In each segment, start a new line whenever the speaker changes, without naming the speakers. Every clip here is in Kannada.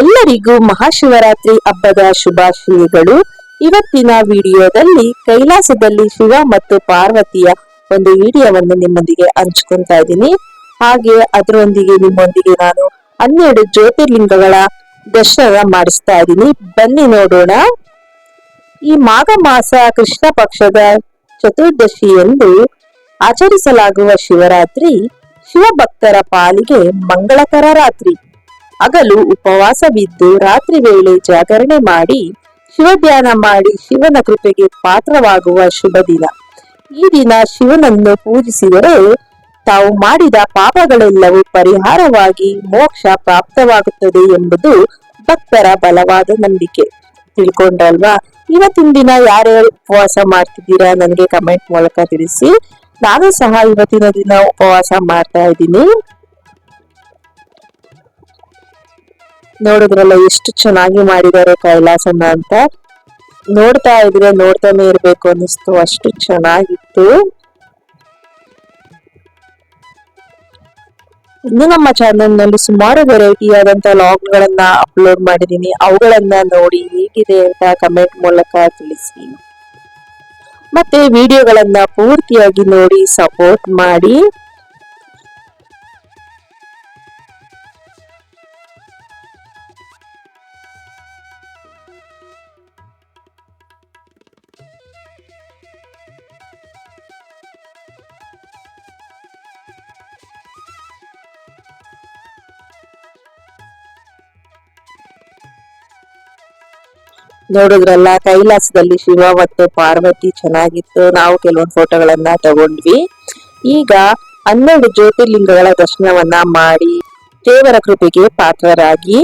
ಎಲ್ಲರಿಗೂ ಮಹಾಶಿವರಾತ್ರಿ ಹಬ್ಬದ ಶುಭಾಶಯಗಳು. ಇವತ್ತಿನ ವಿಡಿಯೋದಲ್ಲಿ ಕೈಲಾಸದಲ್ಲಿ ಶಿವ ಮತ್ತು ಪಾರ್ವತಿಯ ಒಂದು ವಿಡಿಯೋವನ್ನು ನಿಮ್ಮೊಂದಿಗೆ ಹಂಚ್ಕೊಂತಾ ಇದ್ದೀನಿ. ಹಾಗೆ ಅದರೊಂದಿಗೆ ನಿಮ್ಮೊಂದಿಗೆ ನಾನು ಹನ್ನೆರಡು ಜ್ಯೋತಿರ್ಲಿಂಗಗಳ ದರ್ಶನ ಮಾಡಿಸ್ತಾ ಇದ್ದೀನಿ. ಬನ್ನಿ ನೋಡೋಣ. ಈ ಮಾಘ ಮಾಸ ಕೃಷ್ಣ ಪಕ್ಷದ ಚತುರ್ದಶಿ ಎಂದು ಆಚರಿಸಲಾಗುವ ಶಿವರಾತ್ರಿ ಶಿವಭಕ್ತರ ಪಾಲಿಗೆ ಮಂಗಳಕರ ರಾತ್ರಿ. ಹಗಲು ಉಪವಾಸವಿದ್ದು ರಾತ್ರಿ ವೇಳೆ ಜಾಗರಣೆ ಮಾಡಿ ಶಿವಧ್ಯಾನ ಮಾಡಿ ಶಿವನ ಕೃಪೆಗೆ ಪಾತ್ರವಾಗುವ ಶುಭ ದಿನ. ಈ ದಿನ ಶಿವನನ್ನು ಪೂಜಿಸಿದರೆ ತಾವು ಮಾಡಿದ ಪಾಪಗಳೆಲ್ಲವೂ ಪರಿಹಾರವಾಗಿ ಮೋಕ್ಷ ಪ್ರಾಪ್ತವಾಗುತ್ತದೆ ಎಂಬುದು ಭಕ್ತರ ಬಲವಾದ ನಂಬಿಕೆ. ತಿಳ್ಕೊಂಡಲ್ವಾ ಇವತ್ತಿನ ದಿನ ಯಾರ್ಯಾರು ಉಪವಾಸ ಮಾಡ್ತಿದ್ದೀರಾ ನನಗೆ ಕಮೆಂಟ್ ಮೂಲಕ ತಿಳಿಸಿ. ನಾನು ಸಹ ಇವತ್ತಿನ ದಿನ ಉಪವಾಸ ಮಾಡ್ತಾ ಇದ್ದೀನಿ. ನೋಡಿದ್ರಲ್ಲ, ಎಷ್ಟು ಚೆನ್ನಾಗಿ ಮಾಡಿದ್ದಾರೆ ಕೈಲಾಸನ ಅಂತ. ನೋಡ್ತಾ ಇದ್ರೆ ನೋಡ್ತಾನೆ ಇರ್ಬೇಕು ಅನಿಸ್ತು ಅಷ್ಟು ಚೆನ್ನಾಗಿತ್ತು. ಇನ್ನು ನಮ್ಮ ಚಾನೆಲ್ನಲ್ಲಿ ಸುಮಾರು ವೆರೈಟಿ ಆದಂತ ಲಾಗ್ ಅಪ್ಲೋಡ್ ಮಾಡಿದೀನಿ ಅವುಗಳನ್ನ ನೋಡಿ ಹೇಗಿದೆ ಅಂತ ಕಮೆಂಟ್ ಮೂಲಕ ತಿಳಿಸಿ. ಮತ್ತೆ ವಿಡಿಯೋಗಳನ್ನ ಪೂರ್ತಿಯಾಗಿ ನೋಡಿ ಸಪೋರ್ಟ್ ಮಾಡಿ. ನೋಡಿದ್ರಲ್ಲ ಕೈಲಾಸದಲ್ಲಿ ಶಿವ ಮತ್ತು ಪಾರ್ವತಿ ಚೆನ್ನಾಗಿತ್ತು. ನಾವು ಕೆಲವೊಂದು ಫೋಟೋಗಳನ್ನ ತಗೊಂಡ್ವಿ. ಈಗ ಹನ್ನೆರಡು ಜ್ಯೋತಿರ್ಲಿಂಗಗಳ ದರ್ಶನವನ್ನ ಮಾಡಿ ದೇವರ ಕೃಪೆಗೆ ಪಾತ್ರರಾಗಿ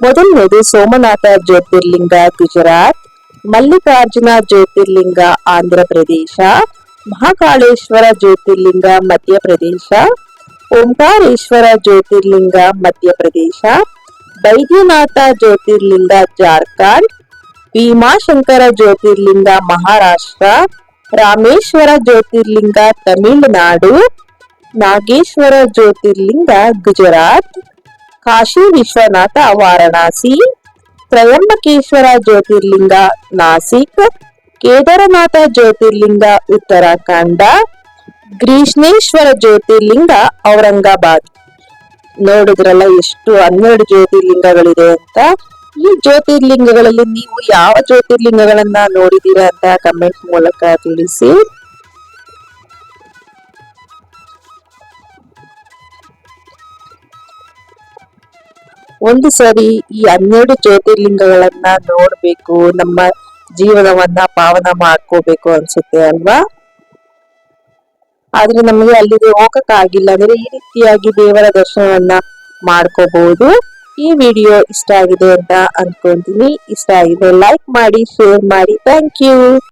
ಮೊದಲನೇದು ಸೋಮನಾಥ ಜ್ಯೋತಿರ್ಲಿಂಗ ಗುಜರಾತ್, ಮಲ್ಲಿಕಾರ್ಜುನ ಜ್ಯೋತಿರ್ಲಿಂಗ ಆಂಧ್ರ ಪ್ರದೇಶ, ಮಹಾಕಾಳೇಶ್ವರ ಜ್ಯೋತಿರ್ಲಿಂಗ ಮಧ್ಯಪ್ರದೇಶ ಓಂಕಾರೇಶ್ವರ ಜ್ಯೋತಿರ್ಲಿಂಗ ಮಧ್ಯಪ್ರದೇಶ ಬೈದ್ಯನಾಥ ಜ್ಯೋತಿರ್ಲಿಂಗ ಜಾರ್ಖಂಡ್ ಭೀಮಾಶಂಕರ ಜ್ಯೋತಿರ್ಲಿಂಗ ಮಹಾರಾಷ್ಟ್ರ, ರಾಮೇಶ್ವರ ಜ್ಯೋತಿರ್ಲಿಂಗ ತಮಿಳುನಾಡು, ನಾಗೇಶ್ವರ ಜ್ಯೋತಿರ್ಲಿಂಗ ಗುಜರಾತ್, ಕಾಶಿ ವಿಶ್ವನಾಥ ವಾರಣಾಸಿ, ತ್ರಯಂಬಕೇಶ್ವರ ಜ್ಯೋತಿರ್ಲಿಂಗ ನಾಸಿಕ್, ಕೇದಾರನಾಥ ಜ್ಯೋತಿರ್ಲಿಂಗ ಉತ್ತರಾಖಂಡ ಗ್ರೀಷ್ಣೇಶ್ವರ ಜ್ಯೋತಿರ್ಲಿಂಗ ಔರಂಗಾಬಾದ್. ನೋಡಿದ್ರಲ್ಲ ಎಷ್ಟು ಹನ್ನೆರಡು ಜ್ಯೋತಿರ್ಲಿಂಗಗಳಿದೆ ಅಂತ. ಈ ಜ್ಯೋತಿರ್ಲಿಂಗಗಳಲ್ಲಿ ನೀವು ಯಾವ ಜ್ಯೋತಿರ್ಲಿಂಗಗಳನ್ನ ನೋಡಿದೀರಾ ಅಂತ ಕಮೆಂಟ್ ಮೂಲಕ ತಿಳಿಸಿ. ಒಂದು ಸಾರಿ ಈ ಹನ್ನೆರಡು ಜ್ಯೋತಿರ್ಲಿಂಗಗಳನ್ನ ನೋಡ್ಬೇಕು, ನಮ್ಮ ಜೀವನವನ್ನ ಪಾವನ ಮಾಡ್ಕೋಬೇಕು ಅನ್ಸುತ್ತೆ ಅಲ್ವಾ? ಆದ್ರೆ ನಮಗೆ ಅಲ್ಲಿಗೆ ಹೋಗಕ್ಕಾಗಿಲ್ಲ, ಅಂದ್ರೆ ಈ ರೀತಿಯಾಗಿ ದೇವರ ದರ್ಶನವನ್ನ ಮಾಡ್ಕೋಬಹುದು. ಈ ವಿಡಿಯೋ ಇಷ್ಟ ಆಗಿದೆ ಅಂತ ಅನ್ಕೊಂತೀನಿ. ಇಷ್ಟ ಆಗಿದೆ ಲೈಕ್ ಮಾಡಿ ಶೇರ್ ಮಾಡಿ. Thank you